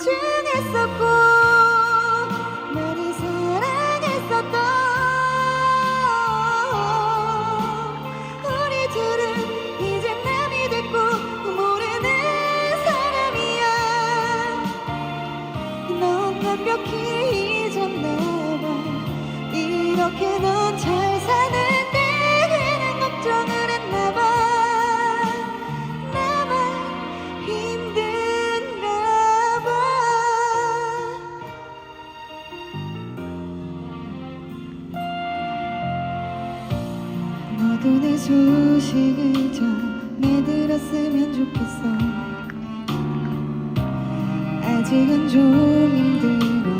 소중했었고 많이 사랑했었던 우리 둘은 이제 남이 됐고 모르는 사람이야. 넌 완벽히 잊었나봐. 이렇게 넌 내 소식을 전해 들었으면 좋겠어. 아직은 좀 힘들어